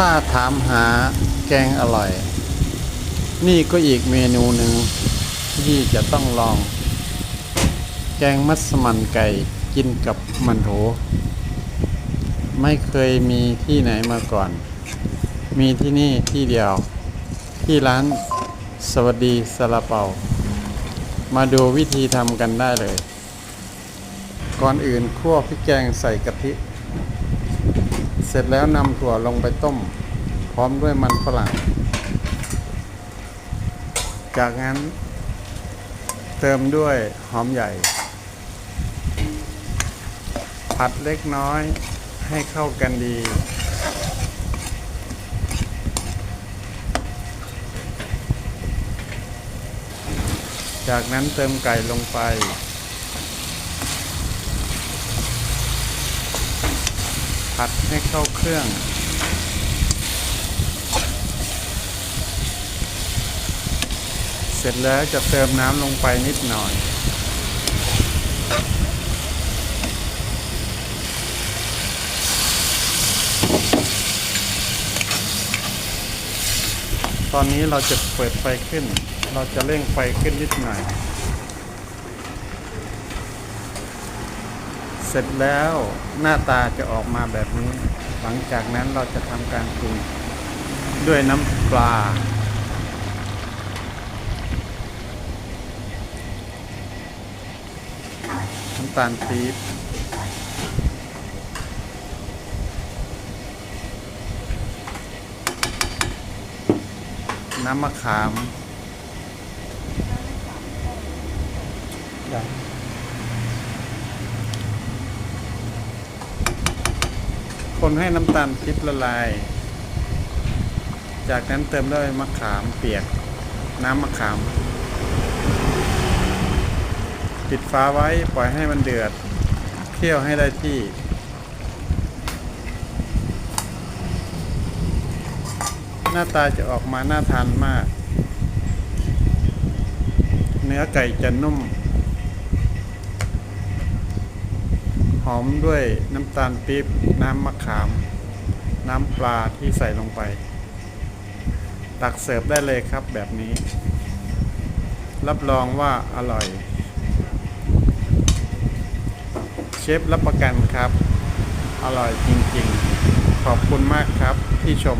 ถ้าถามหาแกงอร่อย นี่ก็อีกเมนูหนึ่งที่จะต้องลอง แกงมัสมั่นไก่กินกับมันโถ ไม่เคยมีที่ไหนมาก่อน มีที่นี่ที่เดียว ที่ร้านสวัสดีสลาเปา มาดูวิธีทำกันได้เลย ก่อนอื่นคั่วพริกแกงใส่กะทิ เสร็จแล้วนำถั่วลงไปต้ม พร้อมด้วยมันฝรั่ง จากนั้นเติมด้วยหอมใหญ่ ผัดเล็กน้อยให้เข้ากันดี จากนั้นเติมไก่ลงไป ผัดให้เข้าเครื่อง เสร็จแล้วจะเติมน้ำลงไปนิดหน่อย ตอนนี้เราจะเปิดไฟขึ้น เราจะเร่งไฟขึ้นนิดหน่อย เส ร็จแล้วหน้าตาจะออกมาแบบนี้ หลังจากนั้นเราจะทำการปรุงด้วยน้ำปลา น้ำตาลปี๊บน้ำมะขามได้ คนให้น้ำตาลปี๊บละลาย จากนั้นเติมด้วยมะขามเปียก น้ำมะขาม ปิดฟ้าไว้ปล่อยให้มันเดือด เคี่ยวให้ได้ที่ หน้าตาจะออกมาน่าทานมาก เนื้อไก่จะนุ่ม หอมด้วยน้ำตาลปี๊บน้ำมะขาม น้ำปลาที่ใส่ลงไป ตักเสิร์ฟได้เลยครับแบบนี้ รับรองว่าอร่อย เชฟรับประกันครับ อร่อยจริงๆ ขอบคุณมากครับที่ชม